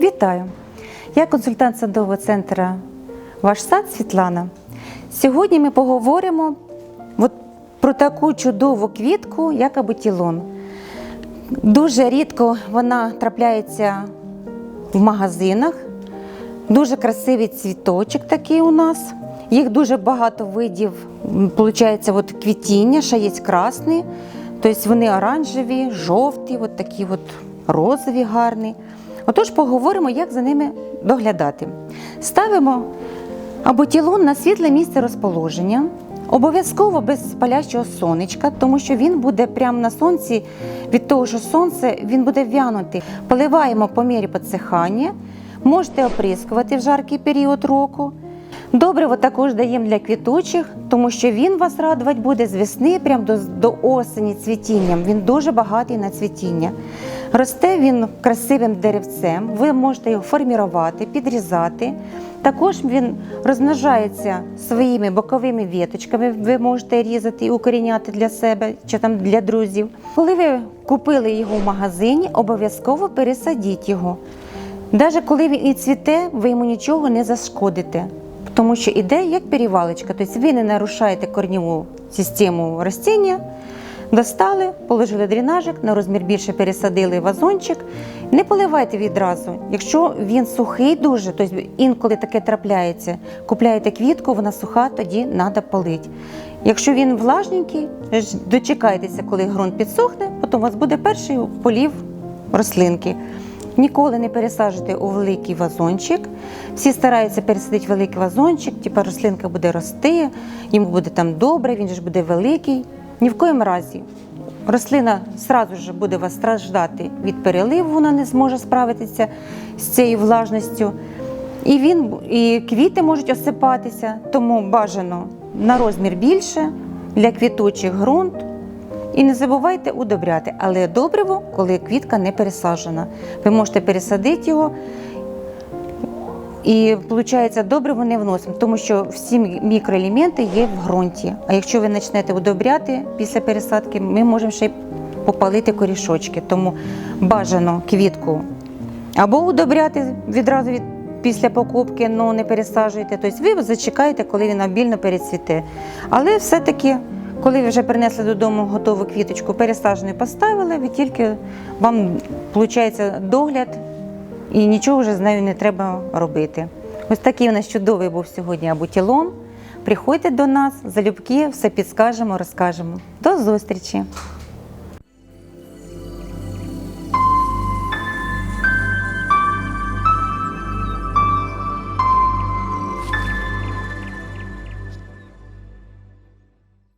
Вітаю! Я консультант садового центру Ваш сад Світлана. Сьогодні ми поговоримо от про таку чудову квітку, як абутілон. Дуже рідко вона трапляється в магазинах. Дуже красивий цвіточок такий у нас. Їх дуже багато видів. Получається, от квітіння, є красний. Тобто вони оранжеві, жовті, от такі от розові гарні. Отож, поговоримо, як за ними доглядати. Ставимо абутілон на світле місце розположення. Обов'язково без палящого сонечка, тому що він буде прямо на сонці, від того, що сонце він буде в'янути. Поливаємо по мірі підсихання, можете оприскувати в жаркий період року. Добриво також даємо для квітучих, тому що він вас радувати буде з весни прямо до, до осені цвітінням. Він дуже багатий на цвітіння. Росте він красивим деревцем, ви можете його формірувати, підрізати. Також він розмножається своїми боковими віточками, ви можете різати і укоріняти для себе чи там для друзів. Коли ви купили його в магазині, обов'язково пересадіть його. Навіть коли він і цвіте, ви йому нічого не зашкодите, тому що іде як перевалочка, тобто ви не нарушаєте корніву систему ростіння. Достали, положили дренажик, на розмір більше пересадили вазончик. Не поливайте відразу. Якщо він сухий дуже, тобто інколи таке трапляється, купляєте квітку, вона суха, тоді треба полити. Якщо він влажненький, дочекайтеся, коли ґрунт підсохне, потім у вас буде перший полів рослинки. Ніколи не пересаджуйте у великий вазончик. Всі стараються пересадити великий вазончик, типа рослинка буде рости, йому буде там добре, він ж буде великий. Ні в коїм разі. Рослина сразу ж буде вас страждати від переливу, вона не зможе справитися з цією влажністю. І він, і квіти можуть осипатися, тому бажано на розмір більше для квітучих ґрунт. І не забувайте удобряти, але добриво, коли квітка не пересаджена. Ви можете пересадити його. І виходить, добриво не вносимо, тому що всі мі- мікроелементи є в ґрунті. А якщо ви почнете удобряти після пересадки, ми можемо ще й попалити корішочки. Тому бажано квітку або удобряти відразу від після покупки, але не пересаджуйте. Тобто ви зачекаєте, коли він обільно перецвіте. Але все-таки, коли ви вже принесли додому готову квіточку, пересажену поставили, ви тільки вам виходить догляд і нічого вже з нею не треба робити. Ось такий у нас чудовий був сьогодні абутілон. Приходьте до нас, залюбки, все підскажемо, розкажемо. До зустрічі!